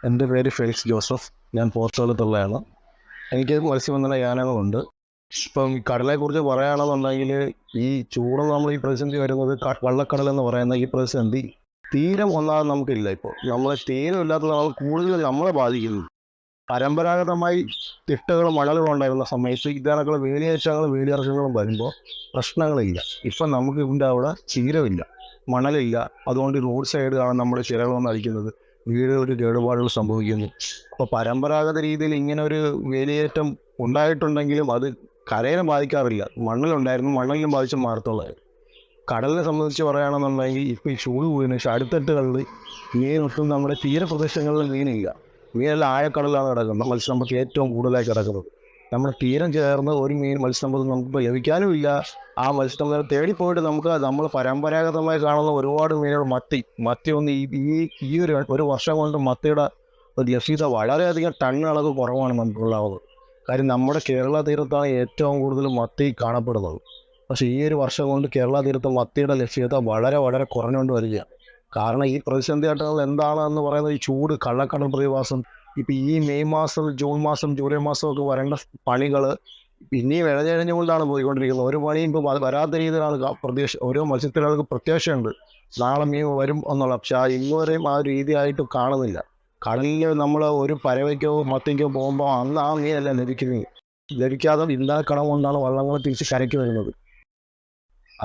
S3: എന്റെ പേര് ഫെലിക്സ് ജോസഫ്. ഞാൻ പോർച്ചുഗലത്തുള്ളതാണ് എനിക്ക് മത്സ്യബന്ധന യാനങ്ങളുണ്ട്. ഇപ്പം കടലെക്കുറിച്ച് പറയുകയാണെന്നുണ്ടെങ്കിൽ ഈ ചൂട് നമ്മൾ ഈ പ്രതിസന്ധി വരുന്നത് വള്ളക്കടൽ എന്ന് പറയുന്ന ഈ പ്രതിസന്ധി തീരം ഒന്നാമത് നമുക്കില്ല ഇപ്പോൾ. നമ്മളെ തീരം ഇല്ലാത്തത് നമ്മൾ കൂടുതൽ നമ്മളെ ബാധിക്കുന്നു. പരമ്പരാഗതമായി തിട്ടകളും മണലുകളും ഉണ്ടായിരുന്ന സമയത്ത് ഇതേക്കുള്ള വേലിയേറ്റങ്ങളും വേലിയിറക്കങ്ങളും വരുമ്പോൾ പ്രശ്നങ്ങളില്ല. ഇപ്പം നമുക്ക് ഇതിന്റെ അവിടെ ചീരമില്ല മണലില്ല. അതുകൊണ്ട് റോഡ് സൈഡിലാണ് നമ്മൾ ചിരകൾ വന്ന് അടിക്കുന്നത് വീടുകൾക്ക് കേടുപാടുകൾ സംഭവിക്കുന്നു. അപ്പോൾ പരമ്പരാഗത രീതിയിൽ ഇങ്ങനെ ഒരു വേലിയേറ്റം ഉണ്ടായിട്ടുണ്ടെങ്കിലും അത് കരയിനെ ബാധിക്കാറില്ല. മണ്ണിലുണ്ടായിരുന്നു മണ്ണിലും ബാധിച്ച് മാറത്തുള്ളായിരുന്നു. കടലിനെ സംബന്ധിച്ച് പറയുകയാണെന്നുണ്ടെങ്കിൽ ഇപ്പോൾ ഈ ചൂട് പോയതിനു ശേഷം അടുത്തട്ടുകളിൽ മീൻ ഒട്ടും നമ്മുടെ തീരപ്രദേശങ്ങളിൽ മീനില്ല. മീനെല്ലാം ആഴക്കടലാണ് കിടക്കുന്നത്. മത്സ്യസമ്പത്ത് ഏറ്റവും കൂടുതലായി കിടക്കുന്നത്. നമ്മൾ തീരം ചേർന്ന് ഒരു മീൻ മത്സ്യസമ്പത്ത് നമുക്ക് ലഭിക്കാനും ഇല്ല. ആ മത്സ്യസമ്പത്തിനെ തേടിപ്പോയിട്ട് നമുക്ക് നമ്മൾ പരമ്പരാഗതമായി കാണുന്ന ഒരുപാട് മീനുകൾ മത്തി. മത്തി ഒന്ന് ഈ ഈ ഒരു ഒരു വർഷം കൊണ്ട് മത്തിയുടെ ലഭ്യത വളരെയധികം ടണ്ണളവ് കുറവാണ് നമുക്കുള്ളത്. കാര്യം നമ്മുടെ കേരള തീരത്താണ് ഏറ്റവും കൂടുതൽ മത്തി കാണപ്പെടുന്നത്. പക്ഷേ ഈ ഒരു വർഷം കൊണ്ട് കേരള തീരത്ത് മത്തിയുടെ ലഭ്യത വളരെ വളരെ കുറഞ്ഞുകൊണ്ട് വരികയാണ്. കാരണം ഈ പ്രതിസന്ധി ഘട്ടങ്ങൾ എന്താണെന്ന് പറയുന്നത് ഈ ചൂട് കള്ളക്കടൽ പ്രതിഭാസം ഇപ്പം ഈ മെയ് മാസം ജൂൺ മാസം ജൂലൈ മാസം ഒക്കെ വരേണ്ട പണികൾ പിന്നെയും ഇഴഞ്ഞിഴഞ്ഞുകൊണ്ടാണ് പോയിക്കൊണ്ടിരിക്കുന്നത്. ഒരു പണിയും ഇപ്പോൾ വരാത്ത രീതിയിലാണ് പ്രതീക്ഷ ഓരോ മത്സ്യത്തൊഴിലാളികൾക്ക് പ്രത്യാശയുണ്ട് നാളെ മീൻ വരും എന്നുള്ള പക്ഷേ ഇന്നുവരെയും ആ രീതിയായിട്ട് കാണുന്നില്ല. കടലിൽ നമ്മൾ ഒരു പരവയ്ക്കോ മത്തിക്കോ പോകുമ്പോൾ അന്ന് ആ മീനല്ല ലഭിക്കുന്നത്. ലഭിക്കാതെ ഇല്ലാക്കടം കൊണ്ടാണ് വള്ളങ്ങൾ തിരിച്ച് കരയ്ക്ക് വരുന്നത്.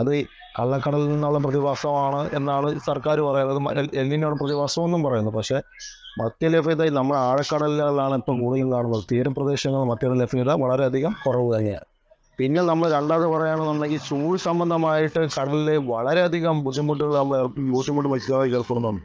S3: അത് കള്ളക്കടലിൽ നിന്നുള്ള പ്രതിഭാസമാണ് എന്നാണ് സർക്കാർ പറയുന്നത്. എന്തിനാണ് പ്രതിഭാസം എന്നും പറയുന്നത് പക്ഷേ മത്യലഭ്യത നമ്മുടെ ആഴക്കടലുകളിലാണ് ഇപ്പോൾ കൂടുതലും കാണുന്നത്. തീരപ്രദേശങ്ങളിൽ മത്സ്യ ലഭ്യത വളരെയധികം കുറവ് തന്നെയാണ്. പിന്നെ നമ്മൾ രണ്ടാമത് പറയുകയാണെന്നുണ്ടെങ്കിൽ ചൂട് സംബന്ധമായിട്ട് കടലിൽ വളരെയധികം ബുദ്ധിമുട്ടുകൾ നമ്മൾ ബുദ്ധിമുട്ട് മത്സ്യമായി ഏർപ്പെടുന്നുണ്ട്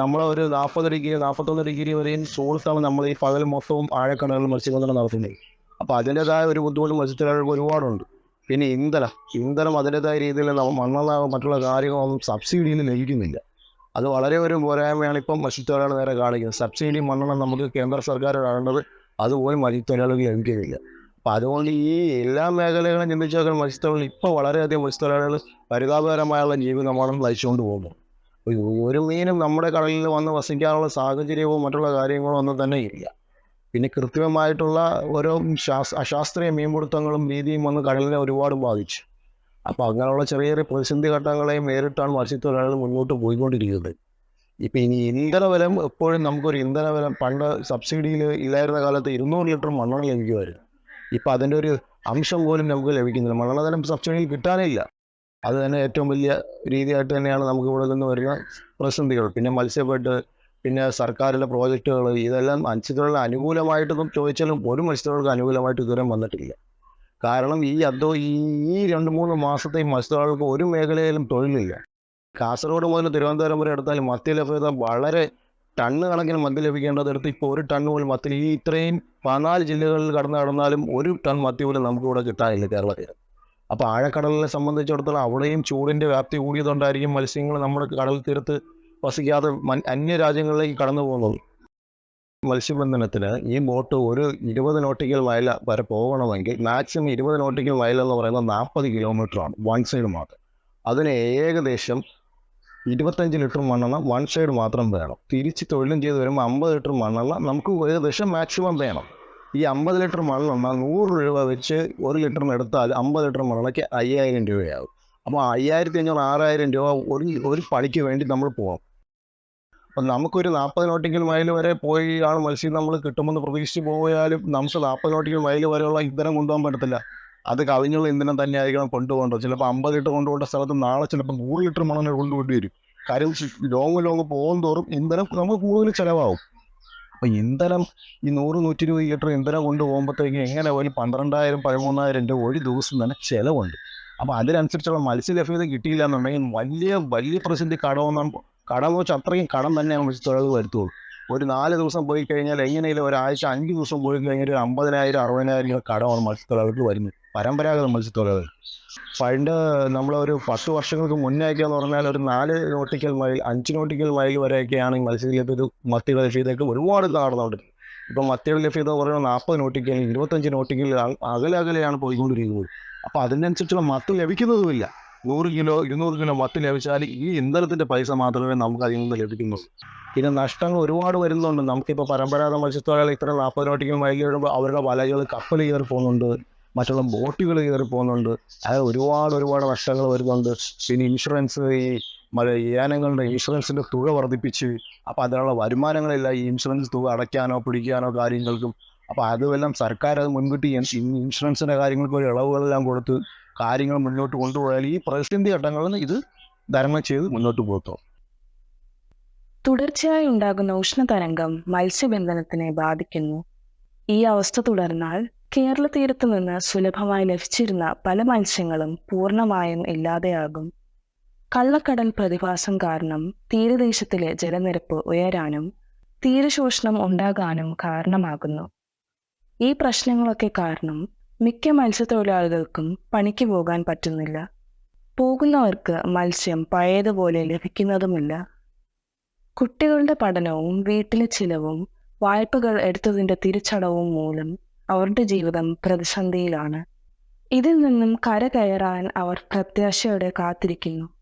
S3: നമ്മൾ ഒരു നാൽപ്പത് ഡിഗ്രി നാൽപ്പത്തൊന്ന് ഡിഗ്രി വരെയും ചൂട് സമയം നമ്മൾ ഈ പകൽ മൊത്തവും ആഴക്കടലിൽ മത്സ്യബന്ധനം നടത്തുന്നത് അപ്പോൾ അതിന്റെതായ ഒരു ബുദ്ധിമുട്ട് മത്സ്യത്തൊഴിലാളികൾക്ക് ഒരുപാടുണ്ട്. പിന്നെ ഇന്ധനം ഇന്ധനം അതിന്റെതായ രീതിയിൽ നമ്മൾ മണ്ണെണ്ണ മറ്റുള്ള കാര്യങ്ങളൊന്നും സബ്സിഡിയിൽ ലഭിക്കുന്നില്ല. അത് വളരെ ഒരു പോരായ്മയാണ് ഇപ്പം മത്സ്യത്തൊഴിലാളി നേരെ കാണിക്കുന്നത്. സബ്സിഡി മണ്ണെണ്ണ നമുക്ക് കേന്ദ്ര സർക്കാർ കാണേണ്ടത് അതുപോലും മത്സ്യത്തൊഴിലാളികൾക്ക് ലഭിക്കുന്നില്ല അപ്പം അതുകൊണ്ട് ഈ എല്ലാ മേഖലകളും ചിന്തിച്ചു നോക്കാൻ മത്സ്യത്തൊഴിലാളി ഇപ്പോൾ വളരെയധികം മത്സ്യത്തൊഴിലാളികൾ പരിതാപകരമായുള്ള ജീവിതമാണ് നയിച്ചുകൊണ്ട് പോകുന്നത് ഒരു മീനും നമ്മുടെ കടലിൽ വന്ന് വസിക്കാനുള്ള സാഹചര്യവും മറ്റുള്ള കാര്യങ്ങളും ഒന്നും തന്നെ ഇല്ല. പിന്നെ കൃത്രിമമായിട്ടുള്ള ഓരോ ശാസ് അശാസ്ത്രീയ മീൻപിടുത്തങ്ങളും രീതിയും വന്ന് കടലിനെ ഒരുപാട് ബാധിച്ചു. അപ്പോൾ അങ്ങനെയുള്ള ചെറിയ ചെറിയ പ്രതിസന്ധി ഘട്ടങ്ങളെയും നേരിട്ടാണ് മത്സ്യത്തൊഴിലാളികൾ മുന്നോട്ട് പോയിക്കൊണ്ടിരിക്കുന്നത്. ഇപ്പം ഇനി ഇന്ധനവലം എപ്പോഴും നമുക്കൊരു ഇന്ധനബലം പണ്ട് സബ്സിഡിയിൽ ഇല്ലായിരുന്ന കാലത്ത് ഇരുന്നൂറ് ലിറ്റർ മണ്ണെണ്ണ ലഭിക്കുമായിരുന്നു. ഇപ്പം അതിന്റെ ഒരു അംശം പോലും നമുക്ക് ലഭിക്കുന്നില്ല. മണ്ണെണ്ണ തരം സബ്സിഡിയിൽ കിട്ടാനേ ഇല്ല. അത് തന്നെ ഏറ്റവും വലിയ രീതിയായിട്ട് തന്നെയാണ് നമുക്ക് ഇവിടെ നിന്ന് വരുന്ന പ്രതിസന്ധികൾ. പിന്നെ മത്സ്യബെഡ് പിന്നെ സർക്കാരിലെ പ്രോജക്റ്റുകൾ ഇതെല്ലാം മത്സ്യത്തൊഴിലിന് അനുകൂലമായിട്ടൊന്നും ചോദിച്ചാലും ഒരു മത്സ്യത്തൊഴിലുകൾക്ക് അനുകൂലമായിട്ട് ഇതുവരെ വന്നിട്ടില്ല. കാരണം ഈ അതോ ഈ രണ്ട് മൂന്ന് മാസത്തെ മത്സ്യത്തൊഴിലാളികൾക്ക് ഒരു മേഖലയിലും തൊഴിലില്ല. കാസർഗോഡ് മുതൽ തിരുവനന്തപുരം വരെ എടുത്താൽ മത്തി ലഭ്യത വളരെ ടണ്ണ് കണക്കിന് മത്തി ലഭിക്കേണ്ടത് എടുത്ത് ഇപ്പോൾ ഒരു ടണ്ണ് പോലും മത്തിൽ ഈ ഇത്രയും പതിനാല് ജില്ലകളിൽ കടന്നു കടന്നാലും ഒരു ടൺ മത്തി പോലും നമുക്ക് ഇവിടെ കിട്ടാനില്ല കേരളത്തിൽ. അപ്പോൾ ആഴക്കടലിനെ സംബന്ധിച്ചിടത്തോളം അവിടെയും ചൂടിന്റെ വ്യാപ്തി കൂടിയതുകൊണ്ടായിരിക്കും മത്സ്യങ്ങൾ നമ്മുടെ കടൽ തീരത്ത് വസിക്കാതെ മൻ- അന്യ രാജ്യങ്ങളിലേക്ക് കടന്നു പോകുന്നത്. മത്സ്യബന്ധനത്തിന് ഈ ബോട്ട് ഒരു ഇരുപത് നോട്ടിക്കൽ മൈൽ വരെ പോകണമെങ്കിൽ മാക്സിമം ഇരുപത് നോട്ടിക്കൽ മൈൽ എന്ന് പറയുന്നത് നാൽപ്പത് കിലോമീറ്ററാണ് വൺ സൈഡ് മാത്രം. അതിന് ഏകദേശം ഇരുപത്തഞ്ച് ലിറ്റർ മണ്ണെണ്ണ വൺ സൈഡ് മാത്രം വേണം. തിരിച്ച് തൊഴിലും ചെയ്ത് വരുമ്പോൾ അമ്പത് ലിറ്റർ മണ്ണെണ്ണ നമുക്ക് ഏകദേശം മാക്സിമം വേണം. ഈ അമ്പത് ലിറ്റർ മണ്ണെണ്ണ നൂറ് രൂപ വെച്ച് ഒരു ലിറ്ററിന് എടുത്താൽ അമ്പത് ലിറ്റർ മണ്ണെണ്ണയ്ക്ക് അയ്യായിരം രൂപയാകും. അപ്പോൾ അയ്യായിരത്തി അഞ്ഞൂറ് ആറായിരം രൂപ ഒരു ഒരു പണിക്ക് വേണ്ടി നമ്മൾ പോകാം അപ്പം നമുക്കൊരു നാൽപ്പത് നോട്ടിക്കൽ മൈൽ വരെ പോയി ആണ് മത്സ്യം നമ്മൾ കിട്ടുമെന്ന് പ്രതീക്ഷിച്ച് പോയാലും നമുക്ക് നാൽപ്പത് നോട്ടിക്കൽ മൈൽ വരെയുള്ള ഇന്ധനം കൊണ്ടുപോകാൻ പറ്റത്തില്ല. അത് കവിഞ്ഞുള്ള ഇന്ധനം തന്നെ ആയിരിക്കണം കൊണ്ടുപോകേണ്ടത്. ചിലപ്പോൾ അമ്പത് ലിറ്റർ കൊണ്ടുപോകേണ്ട സ്ഥലത്ത് നാളെ ചിലപ്പോൾ നൂറ് ലിറ്റർ മണ്ണെണ്ണ കൊണ്ടുപോയി വരും. കാര്യം ലോങ് ലോങ് പോകും തോറും ഇന്ധനം നമുക്ക് കൂടുതൽ ചിലവാകും. അപ്പോൾ ഇന്ധനം ഈ നൂറ് നൂറ്റി ഇരുപത് ലിറ്റർ ഇന്ധനം കൊണ്ടുപോകുമ്പോഴത്തേക്കും എങ്ങനെ പോലും പന്ത്രണ്ടായിരം പതിമൂന്നായിരം രൂപ ഒരു ദിവസം തന്നെ ചിലവുണ്ട്. അപ്പോൾ അതിനനുസരിച്ചുള്ള മത്സ്യ ലഭ്യത കിട്ടിയില്ല എന്നുണ്ടെങ്കിൽ വലിയ വലിയ പ്രതിസന്ധി കടമെന്നാണ് കടം എന്ന് വെച്ചാൽ അത്രയും കടം തന്നെ തൊഴിൽ വരുത്തുള്ളൂ. ഒരു നാല് ദിവസം പോയി കഴിഞ്ഞാൽ എങ്ങനെയും ഒരാഴ്ച അഞ്ച് ദിവസം പോയി കഴിഞ്ഞാൽ ഒരു അമ്പതിനായിരം അറുപതിനായിരം കടമാണ് മത്സ്യത്തൊഴിലാളികൾക്ക് വരുന്നത്. പരമ്പരാഗത മത്സ്യത്തൊഴിലാളികൾ. പണ്ട് നമ്മളൊരു പത്ത് വർഷങ്ങൾക്ക് മുന്നേയൊക്കെ എന്ന് പറഞ്ഞാൽ ഒരു നാല് നോട്ടിക്കൽ മൈൽ അഞ്ച് നോട്ടിക്കൽ മൈൽ വരെയൊക്കെയാണ് ഈ മത്സ്യ ലഭ്യത മത്തിയുടെ ലഭ്യതയൊക്കെ ഒരുപാട് നടന്നുകൊണ്ട്. ഇപ്പം മത്തിയുടെ ലഭ്യത പറയുന്നത് നാൽപ്പത് നോട്ടിക്കൽ ഇരുപത്തഞ്ച് നോട്ടിക്കൽ അകലെ അകലെയാണ് പോയിക്കൊണ്ടിരിക്കുന്നത്. അപ്പോൾ അതിനനുസരിച്ചുള്ള മത്ത് ലഭിക്കുന്നതുമില്ല. നൂറ് കിലോ ഇരുന്നൂറ് കിലോ മത്തി ലഭിച്ചാൽ ഈ ഇന്ധനത്തിന്റെ പൈസ മാത്രമേ നമുക്ക് അതിൽ നിന്ന് ലഭിക്കുന്നുള്ളൂ. പിന്നെ നഷ്ടങ്ങൾ ഒരുപാട് വരുന്നുണ്ട്. നമുക്കിപ്പോൾ പരമ്പരാഗത മത്സ്യത്തൊഴിലാളി ഇത്ര നാൽപ്പത് നോട്ടിക്കൽ വൈകി വരുമ്പോൾ അവരുടെ വലകൾ കപ്പൽ കയറി പോകുന്നുണ്ട്. മറ്റുള്ള ബോട്ടുകൾ കയറി പോകുന്നുണ്ട്. അത് ഒരുപാട് ഒരുപാട് നഷ്ടങ്ങൾ വരുന്നുണ്ട്. പിന്നെ ഇൻഷുറൻസ് ഈ യാനങ്ങളുടെ ഇൻഷുറൻസിന്റെ തുക വർദ്ധിപ്പിച്ച് അപ്പോൾ അതിനുള്ള വരുമാനങ്ങളില്ല. ഈ ഇൻഷുറൻസ് തുക അടയ്ക്കാനോ പിടിക്കാനോ കാര്യങ്ങൾക്കും. അപ്പോൾ അതുമെല്ലാം സർക്കാർ അത് മുൻകൂട്ടി ഇൻ- ഇൻ- ഇൻഷുറൻസിന്റെ കാര്യങ്ങൾക്ക് ഒരു ഇളവുകളെല്ലാം കൊടുത്ത് കാര്യങ്ങൾ മുന്നോട്ട് കൊണ്ടുപോയാൽ ഈ പ്രതിസന്ധി ഘട്ടങ്ങളിൽ ഇത് ധരണം ചെയ്ത് മുന്നോട്ട് പോകത്തുള്ളൂ
S1: തുടർച്ചയായി ഉണ്ടാകുന്ന ഉഷ്ണതരംഗം മത്സ്യബന്ധനത്തിനെ ബാധിക്കുന്നു. ഈ അവസ്ഥ തുടർന്നാൽ കേരള തീരത്തു നിന്ന് സുലഭമായി ലഭിച്ചിരുന്ന പല മത്സ്യങ്ങളും പൂർണമായും ഇല്ലാതെയാകും. കള്ളക്കടൽ പ്രതിഭാസം കാരണം തീരദേശത്തിലെ ജലനിരപ്പ് ഉയരാനും തീരശോഷണം ഉണ്ടാകാനും കാരണമാകുന്നു. ഈ പ്രശ്നങ്ങളൊക്കെ കാരണം മിക്ക മത്സ്യത്തൊഴിലാളികൾക്കും പണിക്ക് പോകാൻ പറ്റുന്നില്ല. പോകുന്നവർക്ക് മത്സ്യം പഴയതുപോലെ ലഭിക്കുന്നതുമില്ല. കുട്ടികളുടെ പഠനവും വീട്ടിലെ ചിലവും വായ്പകൾ എടുത്തതിന്റെ തിരിച്ചടവും മൂലം അവരുടെ ജീവിതം പ്രതിസന്ധിയിലാണ്. ഇതിൽ നിന്നും കരകയറാൻ അവർ പ്രത്യാശയോടെ കാത്തിരിക്കുന്നു.